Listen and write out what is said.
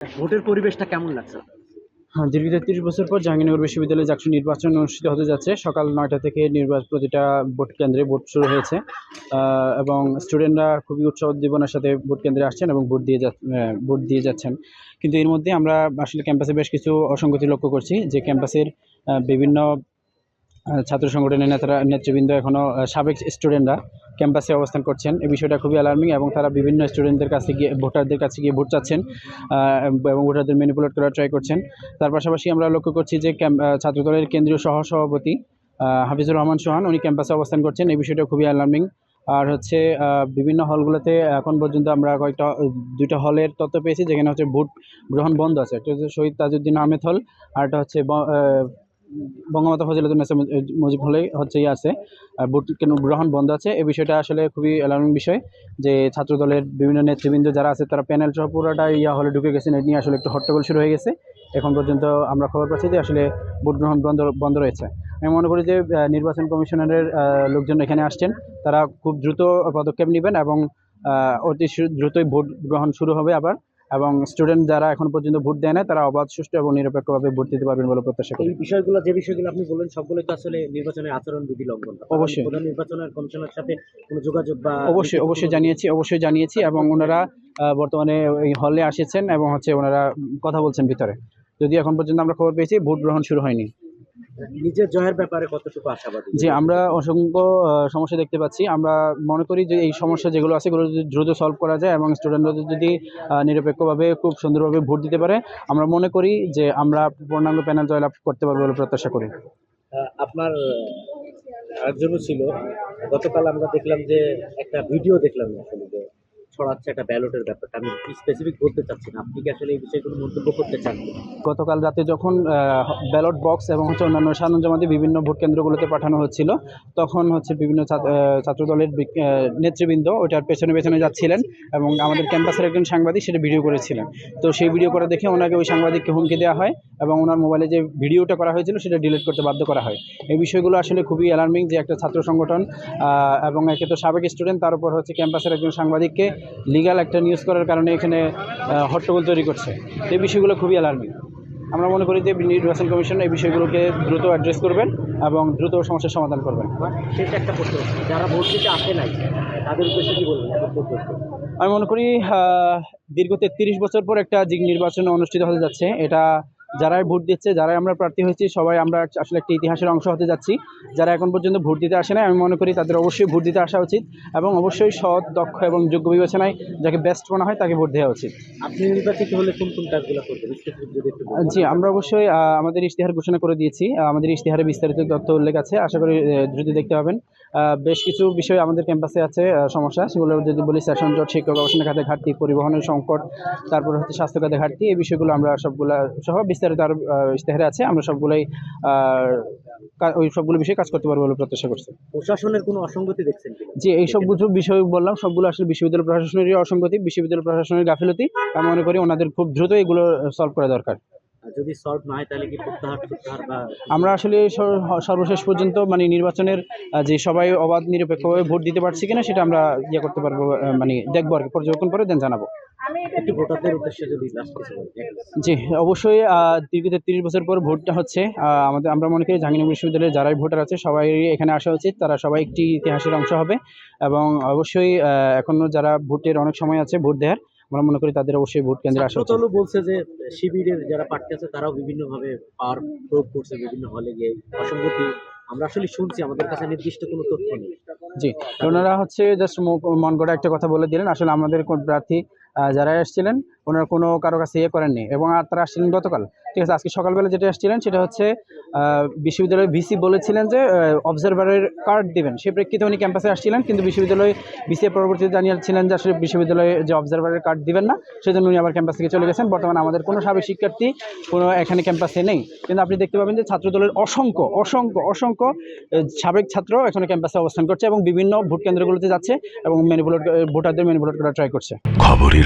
ভোটের পরিবেশটা কেমন লাগছে? হ্যাঁ দীর্ঘ তেত্রিশ বছর পর জাহাঙ্গীরনগর বিশ্ববিদ্যালয়ে জাকসু নির্বাচন অনুষ্ঠিত হতে যাচ্ছে। সকাল নয়টা থেকে নির্বাচন প্রতিটা ভোট কেন্দ্রে ভোট শুরু হয়েছে। এবং স্টুডেন্টরা খুবই উৎসাহ উদ্দীপনার সাথে ভোট কেন্দ্রে আসছেন এবং ভোট দিয়ে ভোট দিয়ে যাচ্ছেন। কিন্তু এর মধ্যে আমরা আসলে ক্যাম্পাসে বেশ কিছু অসঙ্গতি লক্ষ্য করছি। যে ক্যাম্পাসের বিভিন্ন ছাত্র সংগঠনের নেতারা নেতৃবৃন্দ এখনও সাবেক স্টুডেন্টরা ক্যাম্পাসে অবস্থান করছেন। এই বিষয়টা খুবই অ্যালার্মিং এবং তারা বিভিন্ন স্টুডেন্টদের কাছে গিয়ে ভোটারদের কাছে গিয়ে ভোট চাচ্ছেন এবং ভোটারদের ম্যানিপুলেট করার ট্রাই করছেন। তার পাশাপাশি আমরা লক্ষ্য করছি যে ছাত্রদলের কেন্দ্রীয় সহসভাপতি আহ, হাফিজুর রহমান সোহান উনি ক্যাম্পাসে অবস্থান করছেন। এই বিষয়টা খুবই অ্যালার্মিং আর হচ্ছে বিভিন্ন হলগুলোতে এখন পর্যন্ত আমরা কয়েকটা দুইটা হলের তথ্য পেয়েছি যেখানে হচ্ছে ভোট গ্রহণ বন্ধ আছে। একটা হচ্ছে শহীদ তাজউদ্দিন আহমেদ হল আর একটা হচ্ছে বঙ্গমাতা ফজিলাতুন্নেসা মুজিব হলেই হচ্ছে ইয়ে আছে। আর ভোট কেন গ্রহণ বন্ধ আছে। এই বিষয়টা আসলে খুবই অ্যালার্মিং বিষয় যে ছাত্রদলের বিভিন্ন নেতৃবৃন্দ যারা আছে, তারা প্যানেল সহ পুরোটা ইয়া হলে ঢুকে গেছেন। এটি নিয়ে আসলে একটু হট্টগোল শুরু হয়ে গেছে। এখন পর্যন্ত আমরা খবর পাচ্ছি যে আসলে ভোট গ্রহণ বন্ধ বন্ধ রয়েছে। আমি মনে করি যে নির্বাচন কমিশনারের লোকজন এখানে আসছেন। তারা খুব দ্রুত পদক্ষেপ নেবেন এবং অতি দ্রুতই ভোট গ্রহণ শুরু হবে আবার। এবং স্টুডেন্ট যারা এখন পর্যন্ত ভোট দেয় না তারা অবাধ সুষ্ঠু এবং নিরপেক্ষভাবে ভোট দিতে পারবেন বলে প্রত্যাশা করি। এই বিষয়গুলো যে বিষয়গুলো আপনি বললেন সবগুলো তো আসলে নির্বাচনের আচরণ বিধি লঙ্ঘন। অবশ্যই। প্রধান নির্বাচনের কমিশনের সাথে কোনো যোগাযোগ বা অবশ্যই অবশ্যই জানিয়েছি অবশ্যই জানিয়েছি এবং ওনারা বর্তমানে এই হলে আসেছেন এবং হচ্ছে ওনারা কথা বলছেন ভিতরে। যদি এখন পর্যন্ত আমরা খবর পেয়েছি ভোট গ্রহণ শুরু হয়নি। নিজের জয়ের ব্যাপারে কতটুকু আশাবাদী? যে আমরা অসংখ্য সমস্যা দেখতে পাচ্ছি। আমরা মনে করি যে এই সমস্যা যেগুলো আছে এগুলো যদি দ্রুত সলভ করা যায় এবং স্টুডেন্টরা যদি নিরপেক্ষভাবে খুব সুন্দরভাবে ভোট দিতে পারে আমরা মনে করি যে আমরা পূর্ণাঙ্গ প্যানেল জয়লাভ করতে পারব বলে প্রত্যাশা করি। আপনার আহ, একজনও ছিল। গতকাল আমরা দেখলাম যে একটা ভিডিও দেখলাম আসলে ছড়াচ্ছে একটা ব্যালটের ব্যাপারটা, আমি স্পেসিফিক বলতে চাচ্ছি না। আপনি কি আসলে এই বিষয়ে কোনো মন্তব্য করতে চান? গতকাল রাতে যখন ব্যালট বক্স এবং হচ্ছে অন্যান্য সারঞ্জামাদি বিভিন্ন ভোট কেন্দ্রগুলোতে পাঠানো হচ্ছিল, তখন হচ্ছে বিভিন্ন ছাত্রদলের নেতৃবৃন্দ ওটার পেছনে পেছনে যাচ্ছিলেন এবং আমাদের ক্যাম্পাসের একজন সাংবাদিক সেটা ভিডিও করেছিলেন। তো সেই ভিডিও করা দেখে ওনাকে ওই সাংবাদিককে হুমকি দেওয়া হয় এবং ওনার মোবাইলে যে ভিডিওটা করা হয়েছিল সেটা ডিলিট করতে বাধ্য করা হয়। এই বিষয়গুলো আসলে খুবই অ্যালার্মিং যে একটা ছাত্র সংগঠন এবং একে তো সাবেক স্টুডেন্ট তার উপর হচ্ছে ক্যাম্পাসের একজন সাংবাদিককে লিগ্যাল একটা নিউজ করার কারণে এখানে হট্টগোল তৈরি করছে। এই বিষয়গুলো খুবই অ্যালার্মিং আমরা মনে করি যে নির্বাচন কমিশন এই বিষয়গুলোকে দ্রুত অ্যাড্রেস করবেন এবং দ্রুত সমস্যার সমাধান করবেন। শেষ একটা প্রশ্ন। যারা ভোট দিতে আসে নাই তাদের উদ্দেশ্যে কি বলবেন? আমি মনে করি দীর্ঘ তেত্রিশ বছর পর একটা যে নির্বাচন অনুষ্ঠিত হতে যাচ্ছে। এটা যারাই ভোট দিচ্ছে যারাই আমরা প্রার্থী হয়েছি সবাই আমরা আসলে একটি ইতিহাসের অংশ হতে যাচ্ছি। যারা এখন পর্যন্ত ভোট দিতে আসে না আমি মনে করি তাদের অবশ্যই ভোট দিতে আসা উচিত এবং অবশ্যই সৎ দক্ষ এবং যোগ্য বিবেচনায় যাকে বেস্ট মনে হয় তাকে ভোট দেওয়া উচিত। আপনি নির্বাচিত হলে কোন কোন কাজগুলো করবেন। জি আমরা অবশ্যই আমাদের ইশতেহার ঘোষণা করে দিয়েছি। আমাদের ইশতেহারে বিস্তারিত তথ্য উল্লেখ আছে। আশা করি দ্রুত দেখতে পাবেন। বেশ কিছু বিষয় আমাদের ক্যাম্পাসে আছে সমস্যা। সেগুলো যদি বলি সেশন জট শিক্ষক গবেষণা খাতে ঘাটতি পরিবহনের সংকট তারপর হচ্ছে স্বাস্থ্য খাতে ঘাটতি এই বিষয়গুলো আমরা সবগুলো সহ বিস্তারিত আর ইশতেহারে আছে। আমরা সবগুলোই ওই সবগুলো বিষয়ে কাজ করতে পারব বলে প্রত্যাশা করছি। প্রশাসনের কোনো অসঙ্গতি দেখছেন যে এই সব কিছু বিষয় বললাম সবগুলো আসলে বিশ্ববিদ্যালয় প্রশাসনেরই অসঙ্গতি বিশ্ববিদ্যালয় প্রশাসনের গাফিলতি। আমি মনে করি ওনাদের খুব দ্রুত এগুলো সলভ করা দরকার। যদি সলভ না হয় তাহলে কি প্রত্যাহার প্রত্যাহার বা আমরা আসলে সর্বশেষ পর্যন্ত মানে নির্বাচনের যে সবাই অবাধ নিরপেক্ষভাবে ভোট দিতে পারছি কিনা সেটা আমরা ইয়ে করতে পারব মানে দেখব আর কি পর্যবেক্ষণ করে দেন জানাব। জি অবশ্যই আহ, দীর্ঘ তেত্রিশ বছর পর ভোটটা হচ্ছে আমাদের আমরা মনে করি জাহাঙ্গীরনগর বিশ্ববিদ্যালয়ে যারাই ভোটার আছে সবাই এখানে আসা উচিত তারা সবাই একটি ইতিহাসের অংশ হবে এবং অবশ্যই আহ, এখনও যারা ভোটের অনেক সময় আছে ভোট দেওয়ার আমরা মনে করি তাদের অবশ্যই ভোট কেন্দ্রে আসা উচিত। বলছে যে শিবিরের যারা প্রার্থী আছে তারাও বিভিন্নভাবে পার প্রয়োগ করছে বিভিন্ন হলে গিয়ে অসঙ্গতি। আমরা আসলে শুনছি আমাদের কাছে নির্দিষ্ট কোনো তথ্য নেই। জি ওনারা হচ্ছে জাস্ট মন গড়া একটা কথা বলে দিলেন। আসলে আমাদের কোন প্রার্থী যারা এসেছিলেন, ওনারা কোনো কারও কাছে ইয়ে করেননি। এবং আর তারা আসছিলেন গতকাল। ঠিক আছে, আজকে সকালবেলা যেটা এসেছিলেন, সেটা হচ্ছে বিশ্ববিদ্যালয়ের ভিসি বলেছিলেন যে অবজারভারের কার্ড দিবেন। সেই প্রেক্ষিতে উনি ক্যাম্পাসে আসছিলেন, কিন্তু বিশ্ববিদ্যালয়ে ভিসি পরবর্তীতে জানিয়েছিলেন যে, আসলে বিশ্ববিদ্যালয়ে যে অবজারভারের কার্ড দিবেন না, সেজন্য উনি আবার ক্যাম্পাস থেকে চলে গেছেন। বর্তমানে আমাদের কোনো সাবেক শিক্ষার্থী কোনো এখানে ক্যাম্পাসে নেই। কিন্তু আপনি দেখতে পাবেন যে, ছাত্রদলের অসংখ্য অসংখ্য অসংখ্য সাবেক ছাত্র এখানে ক্যাম্পাসে অবস্থান করছে এবং বিভিন্ন ভোট কেন্দ্রগুলোতে যাচ্ছে এবং ম্যানিপুলেট ভোটারদের ম্যানিপুলেট করার ট্রাই করছে। খবরের